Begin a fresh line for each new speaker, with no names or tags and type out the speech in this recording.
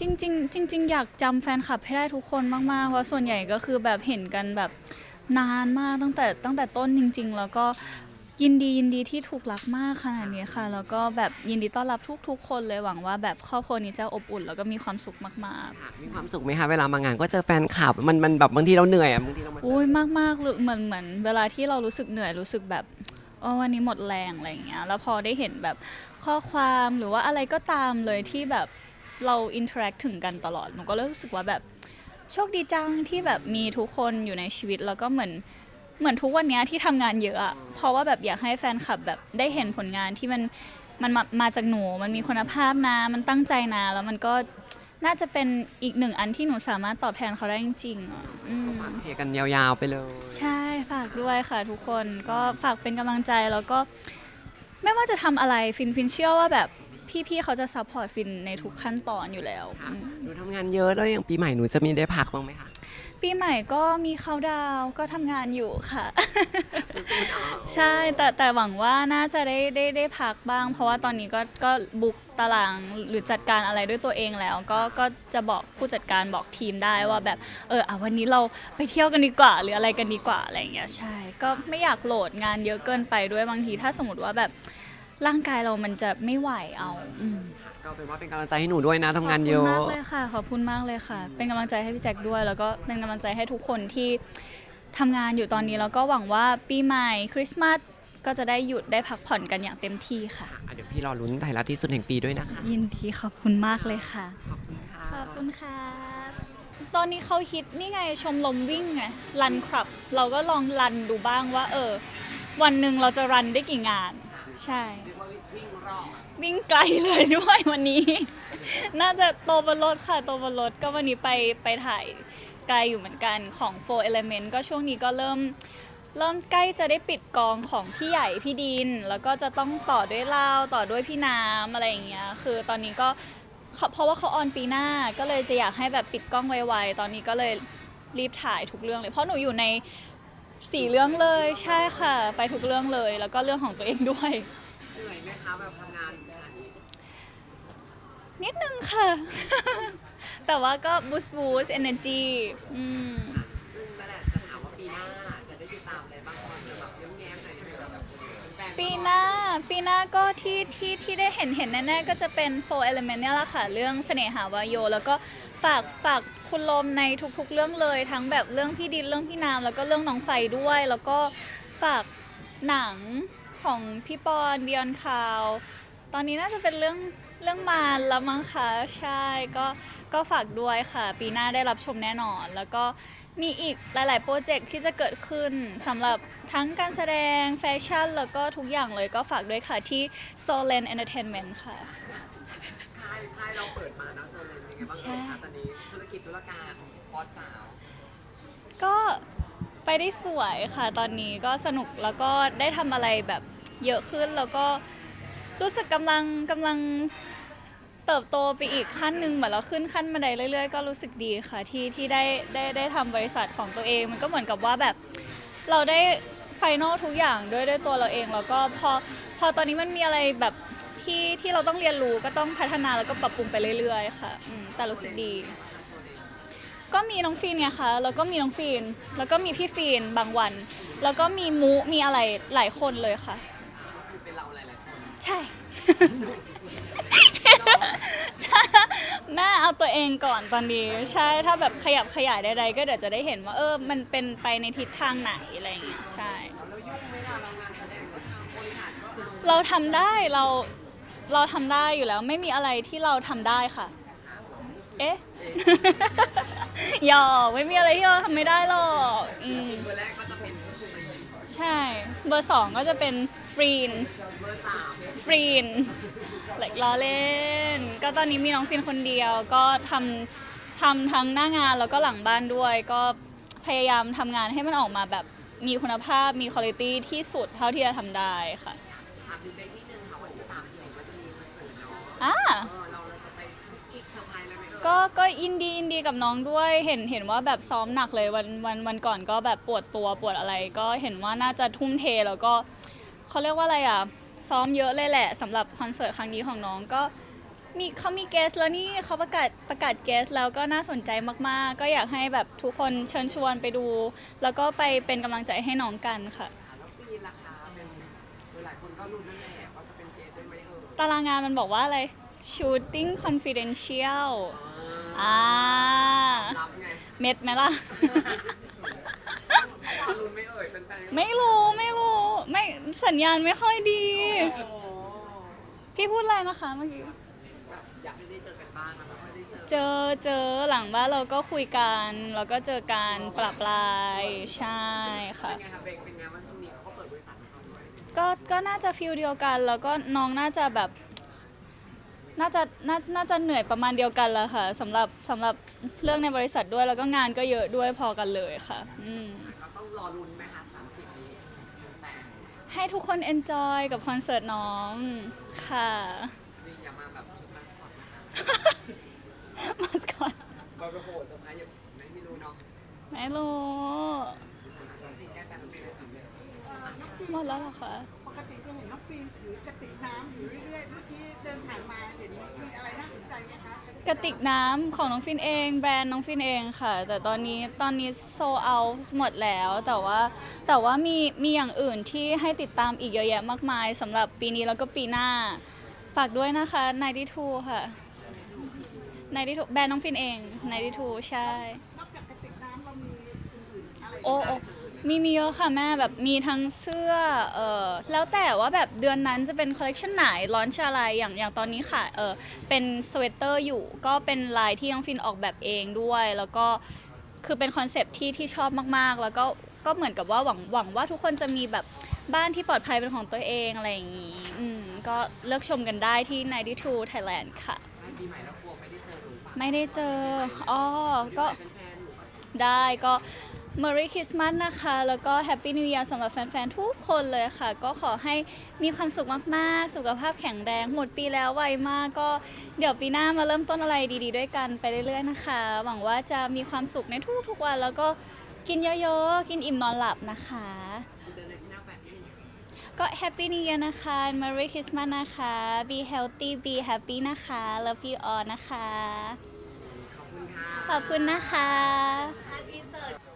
จริงๆจริง ๆ อยากจำแฟนคลับให้ได้ทุกคนมากๆ เพราะส่วนใหญ่ก็คือแบบเห็นกันแบบนานมากตั้งแต่ตั้งแต่ต้นจริง ๆ แล้วก็ยินดียินดีที่ถูกรักมากขนาดนี้ค่ะ แล้วก็แบบยินดีต้อนรับทุก ๆ คนเลยหวังว่าแบบครอบครัวนี้จะอบอุ่น แล้วก็มีความสุขมากๆ
ค่ะมีความสุขไหมคะเวลามางานก็เจอแฟนคลับมันมันแบบบางทีเราเหนื่อยอะบางทีเรามาเจ
อุ้
อย
มากมากๆเลยเหมือนเหมือนเวลาที่เรารู้สึกเหนื่อยรู้สึกแบบโอ้วันนี้หมดแรงอะไรอย่างเงี้ยแล้วพอได้เห็นแบบข้อความหรือว่าอะไรก็ตามเลยที่แบบ เราอินเทอร์แอคถึงกันตลอดหนูก็รู้สึกว่าแบบโชคดีจังที่แบบมีทุกคนอยู่ในชีวิตแล้วก็เหมือนเหมือนทุกวันเนี้ยที่ทำงานเยอะอะเพราะว่าแบบอยากให้แฟนคลับแบบได้เห็นผลงานที่มันมันมามาจากหนู มันมีคุณภาพนะ มันตั้งใจนะ แล้วมันก็น่าจะเป็นอีกหนึ่งอันที่หนูสามารถตอบแทนเขาได้จริงๆอะอืม
ฝากเชียร์กันยาวๆไปเลย
ใช่ฝากด้วยค่ะทุกคนก็ฝากเป็นกำลังใจแล้วก็ไม่ว่าจะทำอะไรฟินฟินเชื่อว่าแบบ พี่ๆเขาจะซัพพอร์ตฟินในทุกขั้นตอนอยู่แล้ว
ค่ะ
อืม
หนูทำงานเยอะแล้วอย่างปีใหม่หนูจะมีได้พักบ้างไหมคะ
ปีใหม่ก็มีเขาน์ดาวน์ก็ทำงานอยู่ค่ะ ใช่แต่แต่หวังว่าน่าจะได้ได้ได้พักบ้าง เพราะว่าตอนนี้ก็ก็บุกตารางหรือจัดการอะไรด้วยตัวเองแล้ว ก็ก็จะบอกผู้จัดการบอกทีมได้ว่าแบบเอออะวันนี้เราไปเที่ยวกันดีกว่า หรืออะไรกันดีกว่าอะไรอย่างเงี้ยใช่ ก็ไม่อยากโหลดงานเยอะเกินไปด้วยบางทีถ้าสมมติว่าแบบ ร่างกายเรามันจะไม่ไหวเอาอืม
ก็เป็นว่าเป็นกำลังใจให้หนูด้วยนะทำงานเย
ขอบ
อะ
คุณมากเลยค่ะ ขอบคุณมากเลยค่ะ เป็นกำลังใจให้พี่แจ็คด้วย แล้วก็เป็นกำลังใจให้ทุกคนที่ทำงานอยู่ตอนนี้แล้วก็หวังว่าปีใหม่คริสต์มาสก็จะได้หยุดได้พักผ่อนกันอย่างเต็มที่ค่ะ
อะเดี๋ยวพี่รอลุ้นไทยรัฐที่สุดแห่งปีด้วยนะคะ
ยินดีขอบคุณมากเลยค่ะ
ขอบคุณค่ะ
ขอบคุณค่ะตอนนี้เขาฮิตนี่ไงชมรมวิ่งไงรันครับ เราก็ลองรันดูบ้างว่า เออ วันหนึ่งเราจะรันได้กี่งาน ใช่
วิ่งรอบ
วิ่งไกลเลยด้วยวันนี้ น่าจะโตบนรถค่ะโตบนรถก็วันนี้ไปไปถ่ายไกลอยู่เหมือนกันของ Four Element ก็ช่วงนี้ก็เริ่ม เริ่มใกล้จะได้ปิดกองของพี่ใหญ่พี่ดิน แล้วก็จะต้องต่อด้วยเล่าต่อด้วยพี่น้ำอะไรอย่างเงี้ยคือตอนนี้ก็เขาเพราะว่าเขาออนปีหน้าก็เลยจะอยากให้แบบปิดกล้องไวๆตอนนี้ก็เลยรีบถ่ายทุกเรื่องเลย เพราะหนูอยู่ใน สี่เรื่องเลยใช่ค่ะ ไปทุกเรื่องเลย แล้วก็เรื่องของตัวเองด้วย
เหนื่อยไหมคะแบบทำงานขนาดนี้
นิดนึงค่ะ แต่ว่าก็ boost boost energy อืม
ซึ่งนั่นแหละจะถามว่าปีหน้าจะได้ติดตามอะไรบ้างก่อนแบบแย้มๆหน่อยได้ไหมแบบแฟนๆ
ปีหน้า ปีหน้าก็ที่ที่ที่ได้เห็นเห็นแน่ๆก็จะเป็น four element เนี่ยแหละค่ะ เรื่องเสน่หาวายโย แล้วก็ฝากฝากคุณลมในทุกๆ เรื่องเลย ทั้งแบบเรื่องพี่ดินเรื่องพี่นามแล้วก็เรื่องน้องไฟด้วย แล้วก็ฝากหนังของพี่ปอนบิออนคาว ตอนนี้น่าจะเป็นเรื่องเรื่องมารแล้วมั้งคะใช่ก็ก็ฝากด้วยค่ะ ปีหน้าได้รับชมแน่นอน แล้วก็มีอีกหลาย ๆ โปรเจกต์ที่จะเกิดขึ้นสำหรับทั้งการแสดงแฟชั่น แล้วก็ทุกอย่างเลยก็ฝากด้วยค่ะที่ Solen Entertainment ค่ะ
ค่ายค่ายเราเปิดมาเนาะโซเลนยังไงบ้าง
ใช่
คะตอนนี้ธุรกิจธุรการพอสาว
ก็ไปได้สวยค่ะตอนนี้ก็สนุกแล้วก็ได้ทำอะไรแบบเยอะขึ้นแล้วก็ รู้สึกกำลังกำลังเติบโตไปอีกขั้นหนึ่งเหมือนเราขึ้นขั้นบันไดเรื่อย ๆ ก็รู้สึกดีค่ะที่ที่ได้ได้ได้ทำบริษัทของตัวเอง มันก็เหมือนกับว่าแบบเราได้ไฟนอลทุกอย่างด้วยด้วยตัวเราเองแล้วก็พอพอตอนนี้มันมีอะไรแบบที่ที่เราต้องเรียนรู้ก็ต้องพัฒนาแล้วก็ปรับปรุงไปเรื่อย ๆ ค่ะอืมแต่รู้สึกดี ก็มีน้องฟีนไงคะแล้วก็มีน้องฟีน แล้วก็มีพี่ฟีนบางวัน แล้วก็มีมุมีอะไรหลายคนเลยค่ะ ช่ ใช่แม่เอาตัวเองก่อนตอนนี้ ใช่ถ้าแบบขยับขยายใดๆก็เดี๋ยวจะได้เห็นว่าเออ มันเป็นไปในทิศทางไหนอะไรอย่างเงี้ยใช่
แล้วยุ่งไหมล่ะเรางานแสดงก็ทำบริหาร
เราทำได้เราเราทำได้อยู่แล้ว ไม่มีอะไรที่เราทำได้ค่ะ เอ๊ะ หยอกไม่มีอะไรที่เราทำไม่ได้หรอกอืม
เบอร์แรกก็จะ
ใช่ เบอร์สองก็จะเป็นฟรีน
เบอร์สาม
ฟรีนเล็กล้อเล่น ก็ตอนนี้มีน้องฟรีนคนเดียว ก็ทำทำทั้งหน้างานแล้วก็หลังบ้านด้วย ก็พยายามทำงานให้มันออกมาแบบมีคุณภาพมีคุณภาพที่สุดเท่าที่จะทำได้ค่ะ
ถามถึงเบรกนิดนึงค่ะวันที่สามถึงก็จะมีคอนเสิร์ตเนาะ
อ่า
เออ
ก็ก็ยินดียินดีกับน้องด้วยเห็นเห็นว่าแบบซ้อมหนักเลยวันวันวันก่อนก็แบบปวดตัวปวดอะไร ก็เห็นว่าน่าจะทุ่มเทแล้วก็เขาเรียกว่าอะไรอะซ้อมเยอะเลยแหละสำหรับคอนเสิร์ตครั้งนี้ของน้องก็มีเขามีเกสแล้วนี่เขาประกาศประกาศเกสแล้วก็น่าสนใจมากๆ ก็อยากให้แบบทุกคนเชิญชวนไปดู แล้วก็ไปเป็นกำลังใจให้น้องกันค่ะ
แล้วปีราคาเป็นหลายคนก็ลุ้นนั่นแหละว่าจะเป็นเกสได้ไหมเออ
ตารางงานมันบอกว่าอะไร shooting confidential อ่า
รับไง
เม็ดไหมล่ะ
รอลุ้นไม่เอ่ยเป็นแฟน
ไม่รู้ไม่รู้ ไม่สัญญาณไม่ค่อยดี
โอ้โห
พี่พูดอะไรนะคะเมื่อกี้
แบบอยากให้ได้เจอกันบ้างนะแบบไม่ได้เจอ
เจอเจอหลังบ้านเราก็คุยกัน แล้วก็เจอการปรับลายใช่ค่ะ
เป็นไงคะเบงเป็นไงวันช่วงนี้เขาก็เปิดบริษัทให้เราด้วย
ก็ก็น่าจะฟิลเดียวกัน แล้วก็น้องน่าจะแบบ น่าจะน่าน่าจะเหนื่อยประมาณเดียวกันแหละค่ะสำหรับสำหรับเรื่องในบริษัทด้วยแล้วก็งานก็เยอะด้วยพอกันเลยค่ะอืม
ก็ต้องรอลุ้นไหมคะสามสิบนี้แต่
ให้ทุกคน enjoy กับคอนเสิร์ตน้องค่ะ
นี่อย่ามาแบบชุดมาสคอตนะคะ
มาสก่อน
บอยกระโปรงเซอร์ไพรส์อย่างไม่ไม่รู้เนาะ
ไม่รู้
สิ่งแก้การเป็นอะไรแบบนี้
หมดแล้วเหรอคะ
ป กติจะเห็นน้องฟิล์มถือกระติกน้ำอยู่เรื่อยๆเมื่อกี้เดินผ่านมาเห็นมีอะไรน่าสนใจไหมคะ
กระติกน้ำของน้องฟินเอง แบรนด์น้องฟินเองค่ะ แต่ตอนนี้ตอนนี้โซเอาหมดแล้วแต่ว่าแต่ว่ามีมีอย่างอื่นที่ให้ติดตามอีกเยอะแยะมากมายสำหรับปีนี้แล้วก็ปีหน้า ฝากด้วยนะคะ92ค่ะ92แบรนด์น้องฟินเอง92ใช่
นอกจากกระติกน้ำเรามีอื่นๆอะไร
โอ้โอ้ มีมีเยอะค่ะแม่แบบมีทั้งเสื้อเออแล้วแต่ว่าแบบเดือนนั้นจะเป็นคอลเลคชันไหนร้อนชอะไรอย่างอย่างตอนนี้ค่ะเออเป็นสเวตเตอร์อยู่ ก็เป็นลายที่น้องฟินออกแบบเองด้วย แล้วก็คือเป็นคอนเซปต์ที่ที่ชอบมากๆ แล้วก็ก็เหมือนกับว่าหวังหวังว่าทุกคนจะมีแบบบ้านที่ปลอดภัยเป็นของตัวเองอะไรอย่างนี้อืมก็เลือกชมกันได้ที่92 Thailand ค่ะ
ไม่ปีใหม่แล้วกลัวไม่ได้เจอหนูปะ
ไม่ได้เจออ๋อก็
เป็นแฟนหนูปะ
ได้ก็ Merry Christmas นะคะ แล้วก็ Happy New Year สำหรับแฟน ๆ ทุกคนเลยค่ะ ก็ขอให้มีความสุขมาก ๆ สุขภาพแข็งแรง หมดปีแล้วไวมาก ก็เดี๋ยวปีหน้ามาเริ่มต้นอะไรดี ๆ ด้วยกันไปเรื่อย ๆ นะคะ หวังว่าจะมีความสุขในทุก ๆ วัน แล้วก็กินเยอะๆ กินอิ่มนอนหลับนะคะ
คุณเดินในซีน่าแฟนที่นี่
ก็ Happy New Year นะคะ Merry Christmas นะคะ Be healthy Be happy นะคะ Love you all นะคะ
ขอบคุณค่ะ
ขอบคุณ
นะคะ